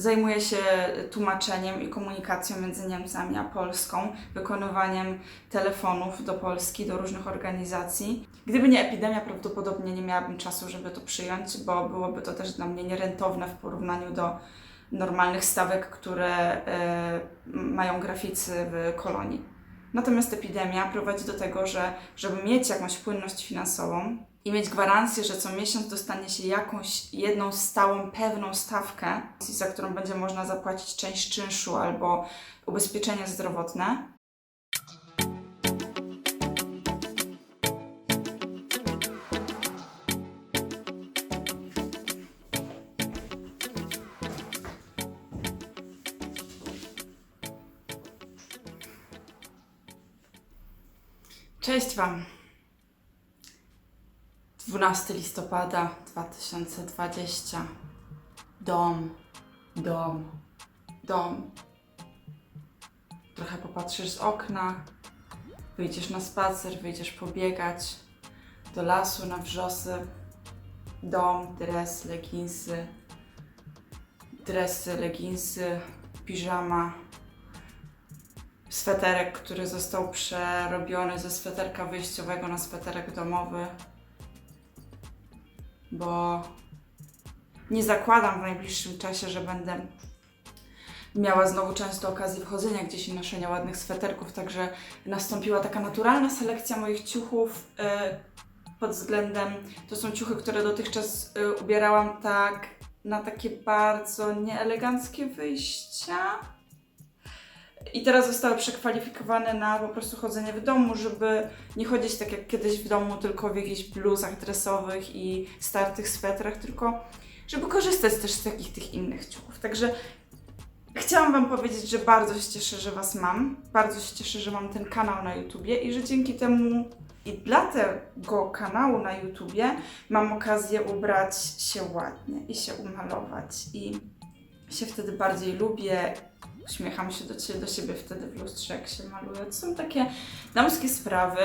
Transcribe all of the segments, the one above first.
Zajmuję się tłumaczeniem i komunikacją między Niemcami a Polską, wykonywaniem telefonów do Polski, do różnych organizacji. Gdyby nie epidemia, prawdopodobnie nie miałabym czasu, żeby to przyjąć, bo byłoby to też dla mnie nierentowne w porównaniu do normalnych stawek, które e, mają graficy w kolonii. Natomiast epidemia prowadzi do tego, że żeby mieć jakąś płynność finansową i mieć gwarancję, że co miesiąc dostanie się jakąś jedną stałą, pewną stawkę, za którą będzie można zapłacić część czynszu albo ubezpieczenie zdrowotne, Cześć Wam. 12 listopada 2020. Dom, dom, dom. Trochę popatrzysz z okna, wyjdziesz na spacer, wyjdziesz pobiegać do lasu na wrzosy. Dom, dres, leginsy, dresy, leginsy, piżama, sweterek, który został przerobiony ze sweterka wyjściowego na sweterek domowy, bo nie zakładam w najbliższym czasie, że będę miała znowu często okazję wchodzenia gdzieś i noszenia ładnych sweterków, także nastąpiła taka naturalna selekcja moich ciuchów e, pod względem, to są ciuchy, które dotychczas e, ubierałam tak na takie bardzo nieeleganckie wyjścia. I teraz zostały przekwalifikowane na po prostu chodzenie w domu, żeby nie chodzić tak jak kiedyś w domu, tylko w jakichś bluzach dresowych i startych swetrach, tylko żeby korzystać też z takich tych innych ciuchów. Także chciałam Wam powiedzieć, że bardzo się cieszę, że Was mam. Bardzo się cieszę, że mam ten kanał na YouTubie i że dzięki temu i dla tego kanału na YouTubie mam okazję ubrać się ładnie i się umalować i się wtedy bardziej lubię uśmiecham się do, do siebie wtedy w lustrze, jak się maluję. To są takie damskie sprawy.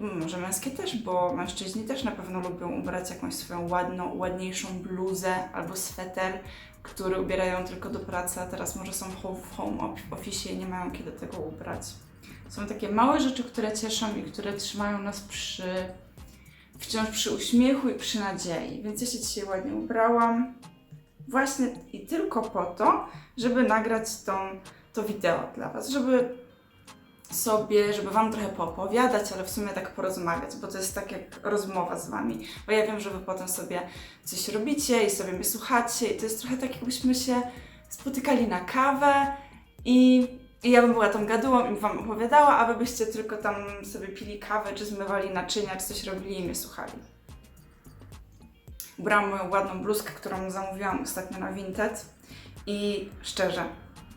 Yy, może męskie też, bo mężczyźni też na pewno lubią ubrać jakąś swoją ładną, ładniejszą bluzę albo sweter, który ubierają tylko do pracy, a teraz może są w home office i nie mają kiedy tego ubrać. Są takie małe rzeczy, które cieszą i które trzymają nas przy, wciąż przy uśmiechu i przy nadziei. Więc ja się dzisiaj ładnie ubrałam właśnie i tylko po to, żeby nagrać tą, to wideo dla Was, żeby sobie, żeby Wam trochę poopowiadać, ale w sumie tak porozmawiać, bo to jest tak jak rozmowa z Wami, bo ja wiem, że Wy potem sobie coś robicie i sobie mnie słuchacie i to jest trochę tak jakbyśmy się spotykali na kawę i, i ja bym była tą gadułą i Wam opowiadała, a Wy byście tylko tam sobie pili kawę, czy zmywali naczynia, czy coś robili i mnie słuchali. Ubrałam moją ładną bluzkę, którą zamówiłam ostatnio na Vinted i szczerze,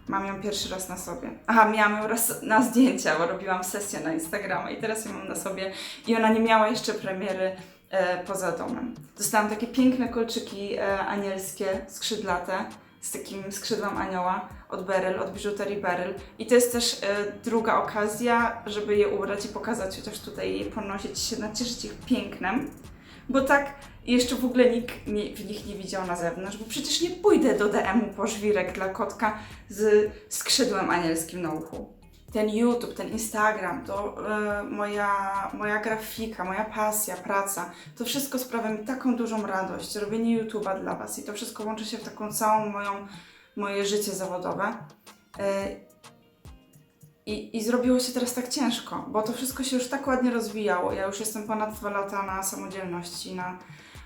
mam ją pierwszy raz na sobie. Aha, miałam ją raz na zdjęcia, bo robiłam sesję na Instagrama i teraz ją mam na sobie i ona nie miała jeszcze premiery e, poza domem. Dostałam takie piękne kolczyki e, anielskie, skrzydlate, z takim skrzydłem anioła od Beryl, od biżuterii Beryl. I to jest też e, druga okazja, żeby je ubrać i pokazać, chociaż tutaj je ponosić się, nacieszyć ich pięknem. Bo tak jeszcze w ogóle nikt nie, w nich nie widział na zewnątrz, bo przecież nie pójdę do DM-u po żwirek dla kotka z skrzydłem anielskim na uchu. Ten YouTube, ten Instagram, to e, moja, moja grafika, moja pasja, praca, to wszystko sprawia mi taką dużą radość. Robienie YouTube'a dla Was i to wszystko łączy się w taką całą moją, moje życie zawodowe. E, i, I zrobiło się teraz tak ciężko, bo to wszystko się już tak ładnie rozwijało. Ja już jestem ponad dwa lata na samodzielności, na,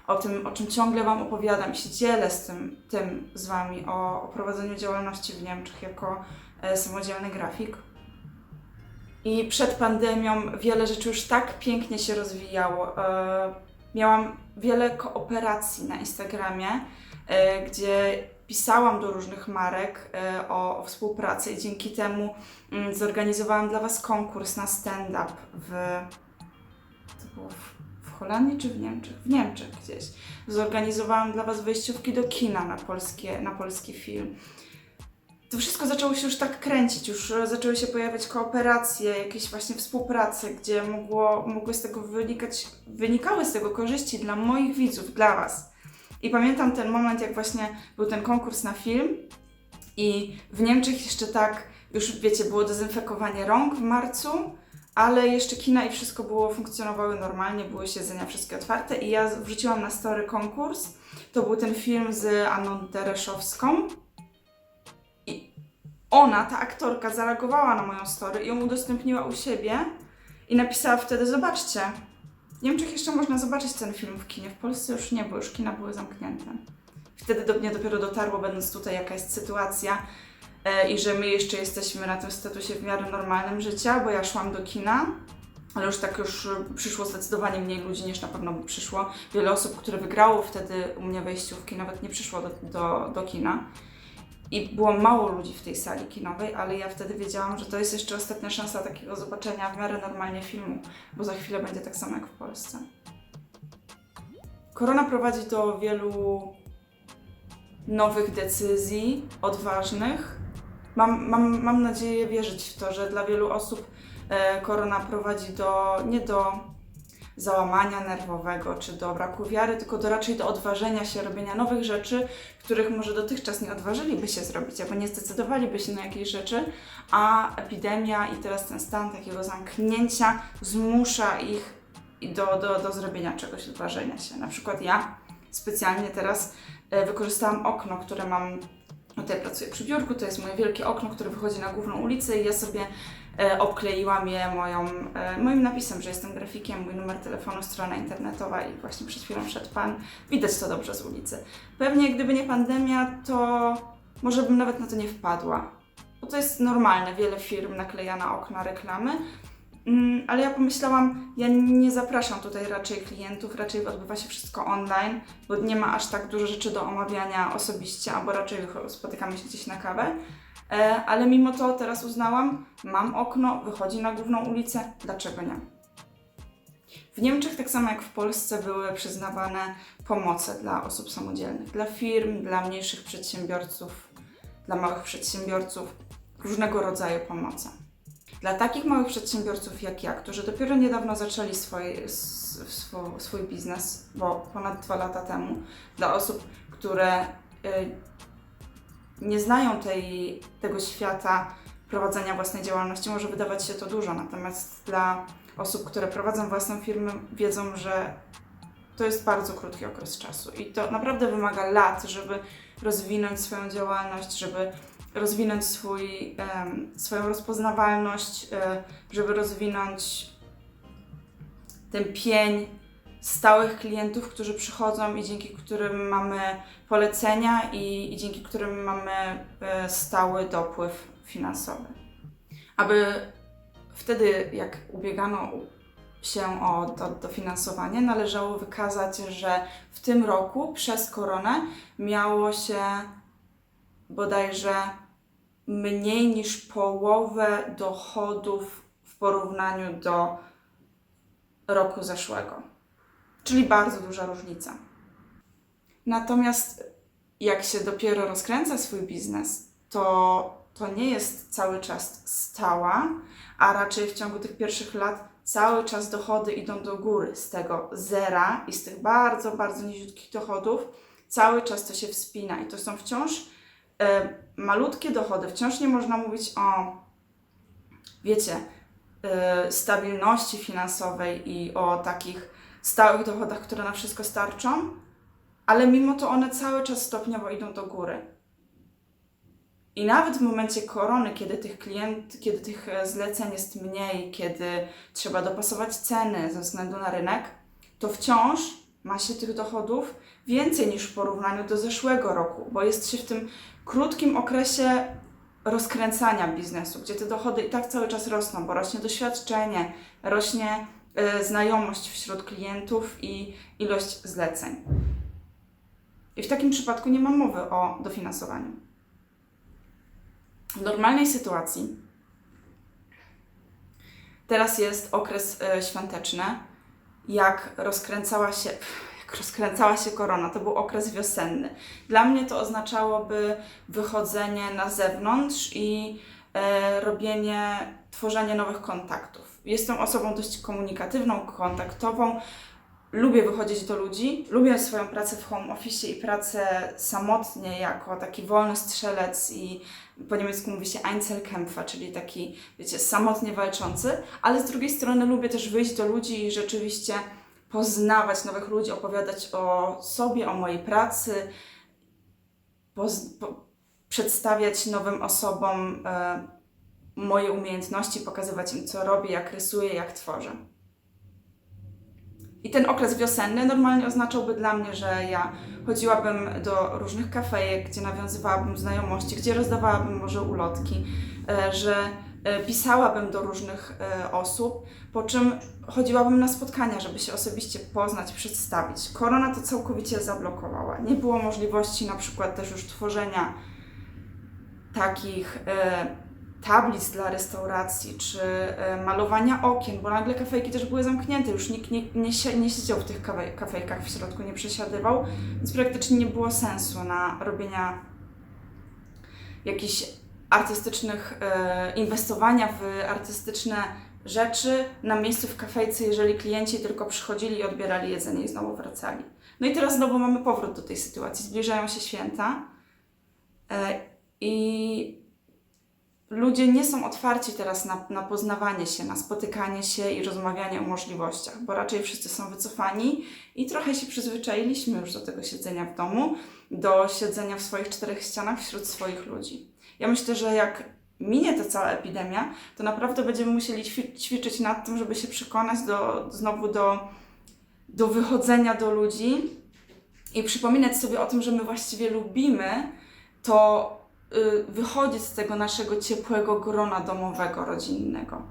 o tym, o czym ciągle Wam opowiadam i się dzielę z tym, tym z Wami, o, o prowadzeniu działalności w Niemczech jako e, samodzielny grafik. I przed pandemią wiele rzeczy już tak pięknie się rozwijało. E, miałam wiele kooperacji na Instagramie, e, gdzie pisałam do różnych marek e, o, o współpracy i dzięki temu mm, zorganizowałam dla Was konkurs na stand-up w, to było w, w Holandii czy w Niemczech? W Niemczech gdzieś. Zorganizowałam dla Was wejściówki do kina na, polskie, na polski film. To wszystko zaczęło się już tak kręcić, już e, zaczęły się pojawiać kooperacje, jakieś właśnie współprace, gdzie mogło, mogły z tego wynikać, wynikały z tego korzyści dla moich widzów, dla Was. I pamiętam ten moment, jak właśnie był ten konkurs na film i w Niemczech jeszcze tak, już wiecie, było dezynfekowanie rąk w marcu, ale jeszcze kina i wszystko było, funkcjonowały normalnie, były siedzenia wszystkie otwarte i ja wrzuciłam na story konkurs. To był ten film z Anną Dereszowską i ona, ta aktorka, zareagowała na moją story i ją udostępniła u siebie i napisała wtedy, zobaczcie, w Niemczech jeszcze można zobaczyć ten film w kinie, w Polsce już nie, bo już kina były zamknięte. Wtedy do mnie dopiero dotarło, będąc tutaj, jaka jest sytuacja e, i że my jeszcze jesteśmy na tym statusie w miarę normalnym życia, bo ja szłam do kina, ale już tak już przyszło zdecydowanie mniej ludzi niż na pewno by przyszło. Wiele osób, które wygrało wtedy u mnie wejściówki, nawet nie przyszło do, do, do kina. I było mało ludzi w tej sali kinowej, ale ja wtedy wiedziałam, że to jest jeszcze ostatnia szansa takiego zobaczenia w miarę normalnie filmu, bo za chwilę będzie tak samo jak w Polsce. Korona prowadzi do wielu nowych decyzji, odważnych. Mam, mam, mam nadzieję wierzyć w to, że dla wielu osób e, korona prowadzi do nie do załamania nerwowego czy do braku wiary, tylko do raczej do odważenia się robienia nowych rzeczy, których może dotychczas nie odważyliby się zrobić, albo nie zdecydowaliby się na jakieś rzeczy, a epidemia i teraz ten stan takiego zamknięcia zmusza ich do, do, do zrobienia czegoś, odważenia się. Na przykład ja specjalnie teraz e, wykorzystałam okno, które mam. Tutaj pracuję przy biurku, to jest moje wielkie okno, które wychodzi na główną ulicę i ja sobie obkleiłam je moją, e, moim napisem, że jestem grafikiem, mój numer telefonu, strona internetowa i właśnie przed chwilą szedł Pan. Widać to dobrze z ulicy. Pewnie gdyby nie pandemia, to może bym nawet na to nie wpadła. Bo to jest normalne, wiele firm nakleja na okna reklamy, Mm, ale ja pomyślałam, ja nie zapraszam tutaj raczej klientów, raczej odbywa się wszystko online, bo nie ma aż tak dużo rzeczy do omawiania osobiście, albo raczej spotykamy się gdzieś na kawę. E, ale mimo to teraz uznałam, mam okno, wychodzi na główną ulicę, dlaczego nie? W Niemczech, tak samo jak w Polsce, były przyznawane pomoce dla osób samodzielnych, dla firm, dla mniejszych przedsiębiorców, dla małych przedsiębiorców, różnego rodzaju pomoce. Dla takich małych przedsiębiorców jak ja, którzy dopiero niedawno zaczęli swój, swój, biznes, bo ponad dwa lata temu, dla osób, które y, nie znają tej, tego świata prowadzenia własnej działalności, może wydawać się to dużo, natomiast dla osób, które prowadzą własną firmę, wiedzą, że to jest bardzo krótki okres czasu. I to naprawdę wymaga lat, żeby rozwinąć swoją działalność, żeby rozwinąć swój, swoją rozpoznawalność, e, żeby rozwinąć ten pień stałych klientów, którzy przychodzą i dzięki którym mamy polecenia i, i dzięki którym mamy e, stały dopływ finansowy. Aby wtedy, jak ubiegano się o dofinansowanie, należało wykazać, że w tym roku przez koronę miało się bodajże mniej niż połowę dochodów w porównaniu do roku zeszłego. Czyli bardzo duża różnica. Natomiast jak się dopiero rozkręca swój biznes, to to nie jest cały czas stała, a raczej w ciągu tych pierwszych lat cały czas dochody idą do góry z tego zera i z tych bardzo, bardzo niziutkich dochodów cały czas to się wspina i to są wciąż e, malutkie dochody. Wciąż nie można mówić o, wiecie, e, stabilności finansowej i o takich stałych dochodach, które na wszystko starczą, ale mimo to one cały czas stopniowo idą do góry. I nawet w momencie korony, kiedy tych klient, kiedy tych e, zleceń jest mniej, kiedy trzeba dopasować ceny ze względu na rynek, to wciąż ma się tych dochodów więcej niż w porównaniu do zeszłego roku, bo jest się w tym krótkim okresie rozkręcania biznesu, gdzie te dochody i tak cały czas rosną, bo rośnie doświadczenie, rośnie znajomość wśród klientów i ilość zleceń. I w takim przypadku nie ma mowy o dofinansowaniu. W normalnej sytuacji teraz jest okres y, świąteczny, jak rozkręcała się jak rozkręcała się korona, to był okres wiosenny. Dla mnie to oznaczałoby wychodzenie na zewnątrz i e, robienie, tworzenie nowych kontaktów. Jestem osobą dość komunikatywną, kontaktową. lubię wychodzić do ludzi, lubię swoją pracę w home office i pracę samotnie jako taki wolny strzelec i po niemiecku mówi się Einzelkämpfer, czyli taki, wiecie, samotnie walczący, ale z drugiej strony lubię też wyjść do ludzi i rzeczywiście poznawać nowych ludzi, opowiadać o sobie, o mojej pracy, poz- po, przedstawiać nowym osobom e, moje umiejętności, pokazywać im, co robię, jak rysuję, jak tworzę. I ten okres wiosenny normalnie oznaczałby dla mnie, że ja chodziłabym do różnych kafejek, gdzie nawiązywałabym znajomości, gdzie rozdawałabym może ulotki, e, że e, pisałabym do różnych e, osób, po czym chodziłabym na spotkania, żeby się osobiście poznać, przedstawić. Korona to całkowicie zablokowała. Nie było możliwości na przykład też już tworzenia takich tablic dla restauracji, czy e, malowania okien, bo nagle kafejki też były zamknięte, już nikt nie, nie, nie siedział w tych kafe- kafejkach w środku, nie przesiadywał, więc praktycznie nie było sensu na robienia jakichś artystycznych, e, inwestowania w artystyczne rzeczy na miejscu w kafejce, jeżeli klienci tylko przychodzili i odbierali jedzenie i znowu wracali. No i teraz znowu mamy powrót do tej sytuacji. Zbliżają się święta e, i ludzie nie są otwarci teraz na, na poznawanie się, na spotykanie się i rozmawianie o możliwościach, bo raczej wszyscy są wycofani i trochę się przyzwyczailiśmy już do tego siedzenia w domu, do siedzenia w swoich czterech ścianach wśród swoich ludzi. Ja myślę, że jak minie ta cała epidemia, to naprawdę będziemy musieli ćwi- ćwiczyć nad tym, żeby się przekonać do, znowu do, do wychodzenia do ludzi i przypominać sobie o tym, że my właściwie lubimy to wychodzić z tego naszego ciepłego grona domowego, rodzinnego.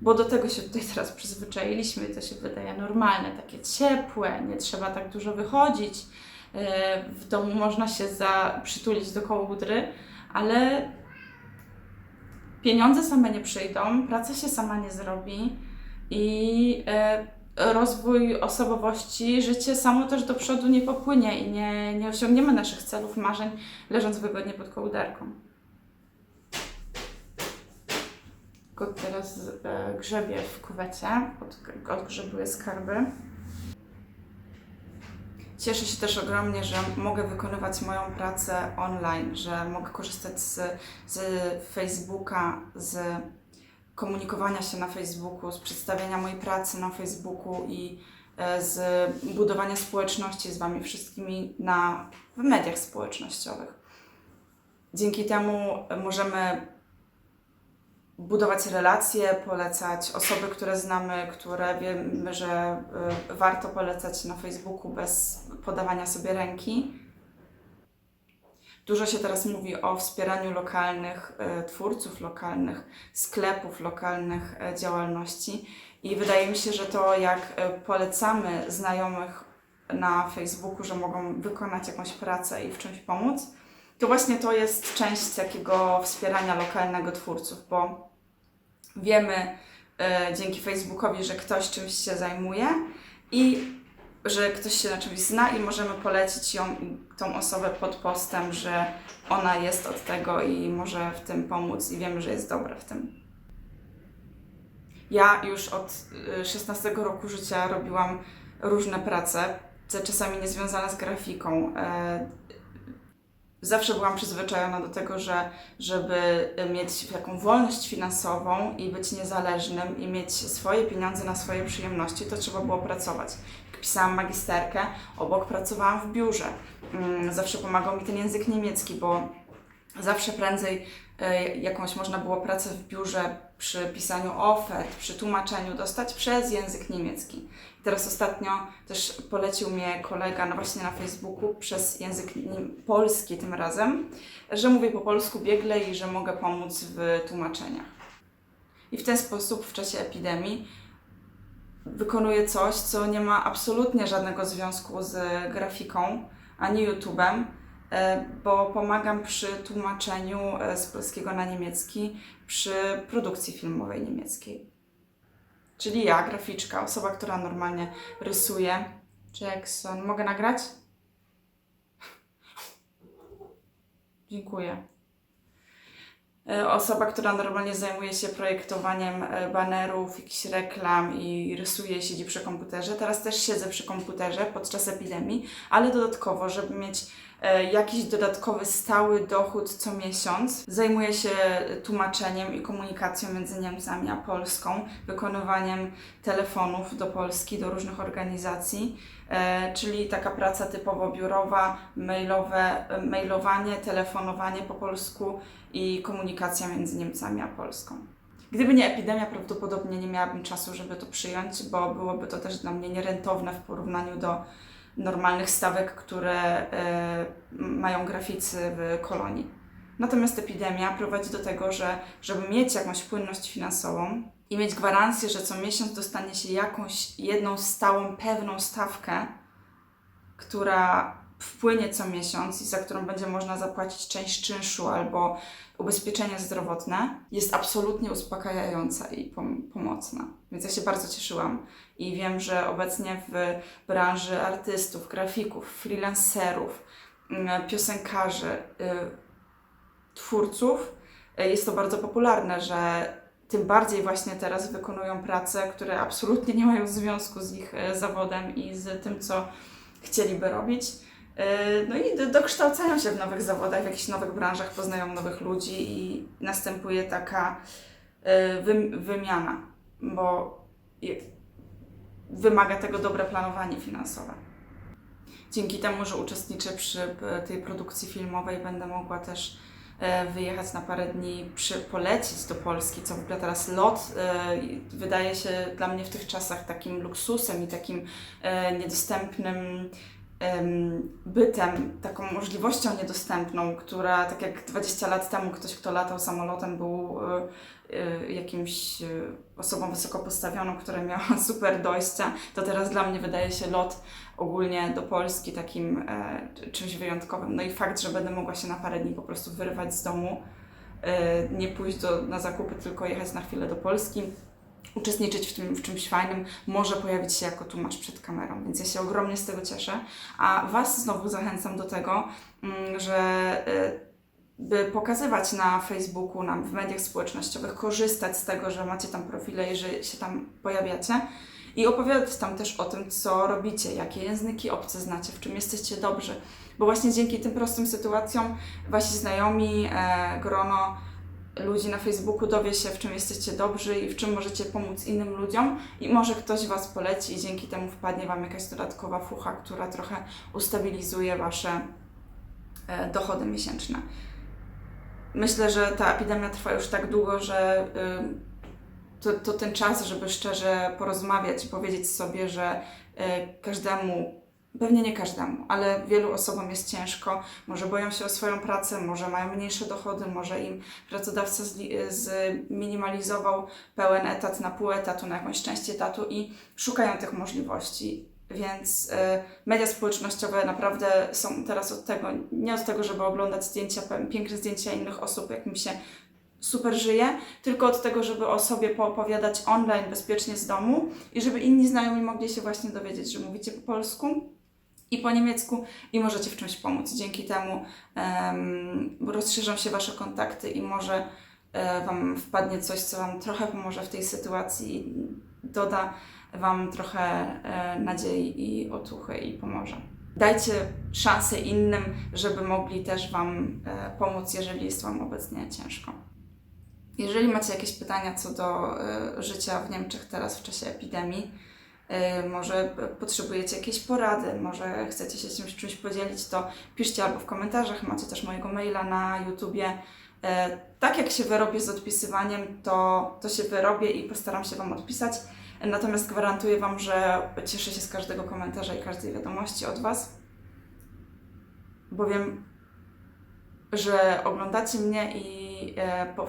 Bo do tego się tutaj teraz przyzwyczailiśmy to się wydaje normalne, takie ciepłe, nie trzeba tak dużo wychodzić. Y, W domu można się za, przytulić do kołdry, ale pieniądze same nie przyjdą, praca się sama nie zrobi i y, rozwój osobowości, życie samo też do przodu nie popłynie i nie, nie osiągniemy naszych celów, marzeń, leżąc wygodnie pod kołderką. Kot teraz e, grzebie w kuwecie, od, odgrzebuję skarby. Cieszę się też ogromnie, że mogę wykonywać moją pracę online, że mogę korzystać z, z Facebooka, z komunikowania się na Facebooku, z przedstawiania mojej pracy na Facebooku i e, z budowania społeczności z Wami wszystkimi na, w mediach społecznościowych. Dzięki temu możemy budować relacje, polecać osoby, które znamy, które wiemy, że y, warto polecać na Facebooku bez podawania sobie ręki. Dużo się teraz mówi o wspieraniu lokalnych y, twórców, lokalnych sklepów, lokalnych y, działalności i wydaje mi się, że to jak y, polecamy znajomych na Facebooku, że mogą wykonać jakąś pracę i w czymś pomóc, to właśnie to jest część takiego wspierania lokalnego twórców, bo wiemy e, dzięki Facebookowi, że ktoś czymś się zajmuje i że ktoś się na czymś zna i możemy polecić ją, tą osobę pod postem, że ona jest od tego i może w tym pomóc i wiemy, że jest dobra w tym. Ja już od y, 16 roku życia robiłam różne prace, czasami niezwiązane z grafiką. E, Zawsze byłam przyzwyczajona do tego, że żeby mieć taką wolność finansową i być niezależnym i mieć swoje pieniądze na swoje przyjemności, to trzeba było pracować. Pisałam magisterkę, obok pracowałam w biurze. Mm, Zawsze pomagał mi ten język niemiecki, bo zawsze prędzej e, jakąś można było pracę w biurze przy pisaniu ofert, przy tłumaczeniu dostać przez język niemiecki. Teraz ostatnio też polecił mnie kolega no właśnie na Facebooku przez język polski tym razem, że mówię po polsku biegle i że mogę pomóc w tłumaczeniach. I w ten sposób w czasie epidemii wykonuję coś, co nie ma absolutnie żadnego związku z grafiką ani YouTube'em, e, bo pomagam przy tłumaczeniu e, z polskiego na niemiecki przy produkcji filmowej niemieckiej. Czyli ja, graficzka, osoba, która normalnie rysuje. Jackson, mogę nagrać? Dziękuję. E, Osoba, która normalnie zajmuje się projektowaniem e, banerów, jakichś reklam i rysuje, siedzi przy komputerze. Teraz też siedzę przy komputerze podczas epidemii, ale dodatkowo, żeby mieć e, jakiś dodatkowy stały dochód co miesiąc, zajmuję się tłumaczeniem i komunikacją między Niemcami a Polską, wykonywaniem telefonów do Polski, do różnych organizacji, czyli taka praca typowo biurowa, mailowe, e, mailowanie, telefonowanie po polsku i komunikacja między Niemcami a Polską. Gdyby nie epidemia, prawdopodobnie nie miałabym czasu, żeby to przyjąć, bo byłoby to też dla mnie nierentowne w porównaniu do normalnych stawek, które e, mają graficy w kolonii. Natomiast epidemia prowadzi do tego, że żeby mieć jakąś płynność finansową i mieć gwarancję, że co miesiąc dostanie się jakąś jedną stałą, pewną stawkę, która wpłynie co miesiąc i za którą będzie można zapłacić część czynszu albo ubezpieczenie zdrowotne, jest absolutnie uspokajająca i pom- pomocna. Więc ja się bardzo cieszyłam i wiem, że obecnie w branży artystów, grafików, freelancerów, mm, piosenkarzy, y, twórców y, jest to bardzo popularne, że tym bardziej właśnie teraz wykonują prace, które absolutnie nie mają związku z ich y, zawodem i z tym, co chcieliby robić. Y, No i do- dokształcają się w nowych zawodach, w jakichś nowych branżach, poznają nowych ludzi i następuje taka wym- wymiana, bo wymaga tego dobre planowanie finansowe. Dzięki temu, że uczestniczę przy tej produkcji filmowej, będę mogła też e, wyjechać na parę dni, przy, polecieć do Polski, co w ogóle teraz lot e, wydaje się dla mnie w tych czasach takim luksusem i takim e, niedostępnym bytem, taką możliwością niedostępną, która tak jak 20 lat temu ktoś, kto latał samolotem, był e, e, jakimś e, osobą wysoko postawioną, która miała super dojścia, to teraz dla mnie wydaje się lot ogólnie do Polski takim czymś wyjątkowym. No i fakt, że będę mogła się na parę dni po prostu wyrwać z domu, nie pójść do, na zakupy, tylko jechać na chwilę do Polski, uczestniczyć w, tym, w czymś fajnym, może pojawić się jako tłumacz przed kamerą, więc ja się ogromnie z tego cieszę. A Was znowu zachęcam do tego, mm, że e, by pokazywać na Facebooku, na, w mediach społecznościowych, korzystać z tego, że macie tam profile i że się tam pojawiacie i opowiadać tam też o tym, co robicie, jakie języki obce znacie, w czym jesteście dobrzy. Bo właśnie dzięki tym prostym sytuacjom wasi znajomi, e, grono ludzi na Facebooku dowie się, w czym jesteście dobrzy i w czym możecie pomóc innym ludziom i może ktoś Was poleci i dzięki temu wpadnie Wam jakaś dodatkowa fucha, która trochę ustabilizuje Wasze e, dochody miesięczne. Myślę, że ta epidemia trwa już tak długo, że y, to, to ten czas, żeby szczerze porozmawiać i powiedzieć sobie, że y, każdemu, pewnie nie każdemu, ale wielu osobom jest ciężko, może boją się o swoją pracę, może mają mniejsze dochody, może im pracodawca zminimalizował pełen etat na pół etatu, na jakąś część etatu i szukają tych możliwości. Więc y, media społecznościowe naprawdę są teraz od tego, nie od tego, żeby oglądać zdjęcia, piękne zdjęcia innych osób, jak mi się super żyje, tylko od tego, żeby o sobie poopowiadać online bezpiecznie z domu i żeby inni znajomi mogli się właśnie dowiedzieć, że mówicie po polsku i po niemiecku i możecie w czymś pomóc. Dzięki temu em, rozszerzą się Wasze kontakty i może e, Wam wpadnie coś, co Wam trochę pomoże w tej sytuacji doda Wam trochę e, nadziei i otuchy i pomoże. Dajcie szansę innym, żeby mogli też Wam e, pomóc, jeżeli jest Wam obecnie ciężko. Jeżeli macie jakieś pytania co do życia w Niemczech teraz w czasie epidemii, może p- potrzebujecie jakiejś porady, może chcecie się czymś, czymś podzielić, to piszcie albo w komentarzach, macie też mojego maila na YouTubie. E, Tak jak się wyrobię z odpisywaniem, to, to się wyrobię i postaram się Wam odpisać. Natomiast gwarantuję Wam, że cieszę się z każdego komentarza i każdej wiadomości od Was, bowiem, że oglądacie mnie i e, po,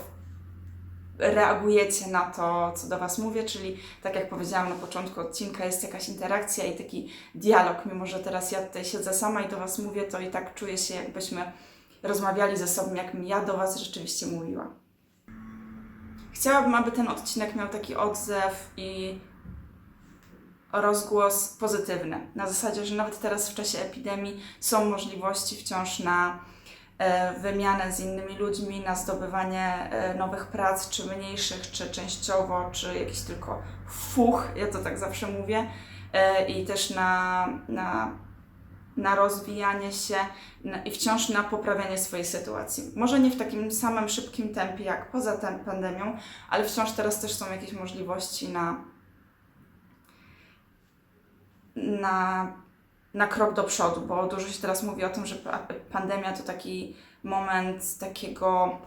reagujecie na to, co do Was mówię, czyli tak jak powiedziałam na początku odcinka, jest jakaś interakcja i taki dialog, mimo że teraz ja tutaj siedzę sama i do Was mówię, to i tak czuję się, jakbyśmy rozmawiali ze sobą, jakbym ja do Was rzeczywiście mówiła. Chciałabym, aby ten odcinek miał taki odzew i rozgłos pozytywny. Na zasadzie, że nawet teraz w czasie epidemii są możliwości wciąż na wymianę z innymi ludźmi, na zdobywanie e, nowych prac, czy mniejszych, czy częściowo, czy jakiś tylko fuch, ja to tak zawsze mówię, e, i też na, na, na rozwijanie się i wciąż na poprawianie swojej sytuacji. Może nie w takim samym szybkim tempie jak poza tą pandemią, ale wciąż teraz też są jakieś możliwości na, na, na krok do przodu, bo dużo się teraz mówi o tym, że pa- pandemia to taki moment takiego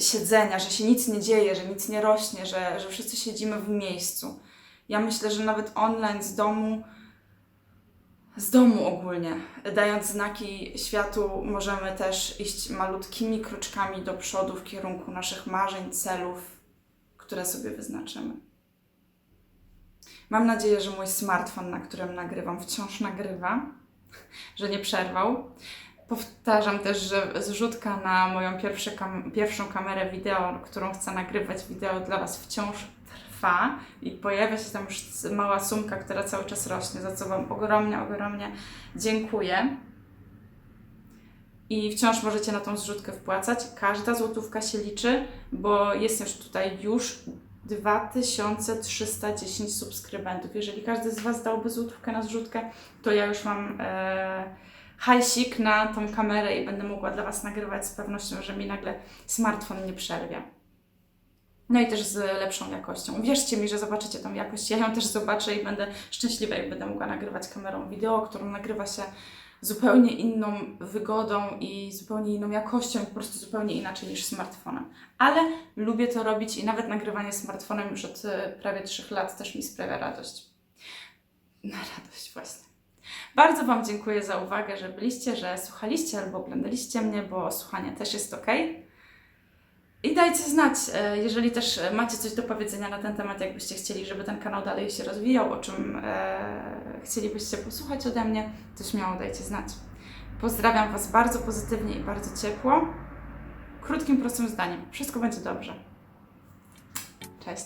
siedzenia, że się nic nie dzieje, że nic nie rośnie, że, że wszyscy siedzimy w miejscu. Ja myślę, że nawet online z domu, z domu ogólnie, dając znaki światu, możemy też iść malutkimi kroczkami do przodu w kierunku naszych marzeń, celów, które sobie wyznaczymy. Mam nadzieję, że mój smartfon, na którym nagrywam, wciąż nagrywa, że nie przerwał. Powtarzam też, że zrzutka na moją kam- pierwszą kamerę wideo, którą chcę nagrywać wideo dla Was wciąż trwa i pojawia się tam już mała sumka, która cały czas rośnie, za co Wam ogromnie, ogromnie dziękuję. I wciąż możecie na tą zrzutkę wpłacać. Każda złotówka się liczy, bo jest już tutaj już 2310 subskrybentów. Jeżeli każdy z Was dałby złotówkę na zrzutkę, to ja już mam e, hajsik na tą kamerę i będę mogła dla Was nagrywać z pewnością, że mi nagle smartfon nie przerwie. No i też z lepszą jakością. Uwierzcie mi, że zobaczycie tą jakość. Ja ją też zobaczę i będę szczęśliwa, jak będę mogła nagrywać kamerą wideo, którą nagrywa się zupełnie inną wygodą i zupełnie inną jakością, po prostu zupełnie inaczej niż smartfonem. Ale lubię to robić i nawet nagrywanie smartfonem już od e, prawie 3 lat też mi sprawia radość. Na radość właśnie. Bardzo Wam dziękuję za uwagę, że byliście, że słuchaliście albo oglądaliście mnie, bo słuchanie też jest ok. I dajcie znać, e, jeżeli też macie coś do powiedzenia na ten temat, jakbyście chcieli, żeby ten kanał dalej się rozwijał, o czym e, chcielibyście posłuchać ode mnie, to śmiało dajcie znać. Pozdrawiam Was bardzo pozytywnie i bardzo ciepło. Krótkim, prostym zdaniem. Wszystko będzie dobrze. Cześć.